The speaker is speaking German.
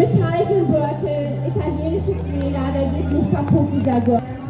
Mit Reifenbörtel, italienische Quäler, der geht nicht kaputt, dieser Gürtel.